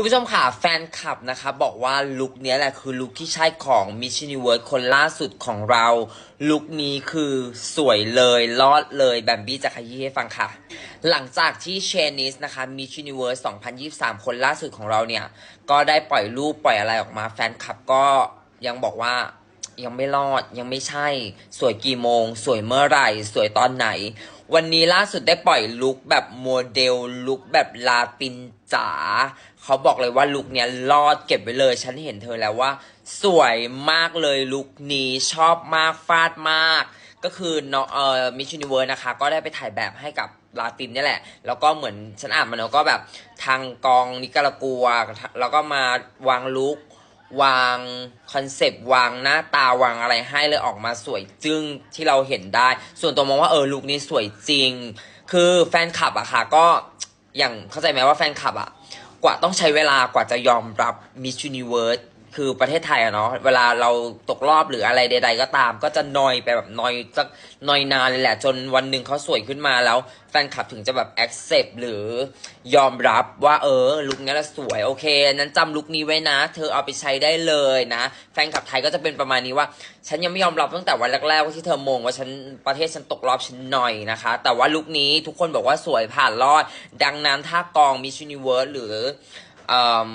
คุณผู้ชมค่ะ แฟนคลับนะคะบอกว่าลุคนี้แหละคือลุคที่ใช่ของ Miss Universe คนล่าสุดของเรา ลุคนี้คือสวยเลยรอดเลยแบมบี้จะขยี้ให้ฟังค่ะ หลังจากที่เชนิสนะคะ Miss Universe 2023 คนล่าสุดของเราเนี่ย ก็ได้ปล่อยรูปปล่อยอะไรออกมา แฟนคลับก็ยังบอกว่า ยังไม่รอดยังไม่ใช่ สวยกี่โมง สวยเมื่อไหร่ สวยตอนไหน วันนี้ล่าสุดได้ปล่อยลุคแบบโมเดลลุคแบบลาตินจ๋าเขาบอกเลยว่าลุคเนี้ยรอดเก็บไว้เลย ฉันเห็นเธอแล้วว่า สวยมากเลยลุคนี้ชอบมากฟาดมาก ก็คือเนาะเอ่อมิช s u นิเวิร์นะคะ ก็ได้ไปถ่ายแบบให้กับลาตินนี่แหละ แล้วก็เหมือนฉันอ่านมาเนาะก็แบบทางกองนิการากัว แล้วก็มาวางลุค วางคอนเซปต์วางหน้าตาวางอะไรให้เลยออกมาสวยจึ้งที่เราเห็นได้ ส่วนตัวมองว่าเออลุคนี้สวยจริง คือแฟนคลับอะค่ะก็อย่างเข้าใจไหมว่าแฟนคลับอะกว่าต้องใช้เวลากว่าจะยอมรับ Miss Universe คือประเทศไทยอะเนาะเวลาเราตกรอบหรืออะไรใด ๆ ก็ตาม ก็จะนอยไปแบบนอยสักนอยนานเลยแหละ จนวันหนึ่งเขาสวยขึ้นมาแล้ว แฟนคลับถึงจะแบบ accept หรือยอมรับว่าเออลุคนี้ละสวยโอเค นั้นจำลุคนี้ไว้นะ เธอเอาไปใช้ได้เลยนะ แฟนคลับไทยก็จะเป็นประมาณนี้ว่า ฉันยังไม่ยอมรับตั้งแต่วันแรกๆว่าที่เธอมงว่าฉันประเทศฉันตกรอบฉันหน่อยนะคะ แต่ว่าลุคนี้ทุกคนบอกว่าสวยผ่านรอด ดังนั้นถ้ากอง Miss Universe หรืออ่อ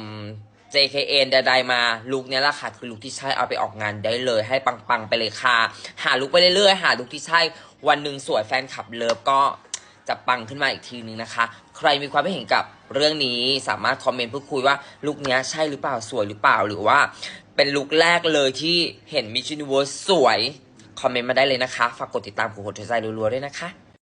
JKN ใดๆมาลุคเนี้ยแหละค่ะคือลุคที่ใช่เอาไปออกงานได้เลย ให้ปังๆไปเลยค่ะ หาลุคไปเรื่อยๆ หาลุคที่ใช่วันหนึ่งสวยแฟนคลับเลิฟก็จะปังขึ้นมาอีกทีนึงนะคะ ใครมีความเห็นกับเรื่องนี้สามารถคอมเมนต์พูดคุยว่าลุคเนี้ยใช่หรือเปล่าสวยหรือเปล่าหรือว่า เป็นลุคแรกเลยที่เห็นมิช s u นิเวิร์สสวย คอมเมนต์มาได้เลยนะคะ ฝากกดติดตามกดหัวใจรัวๆด้วยนะคะ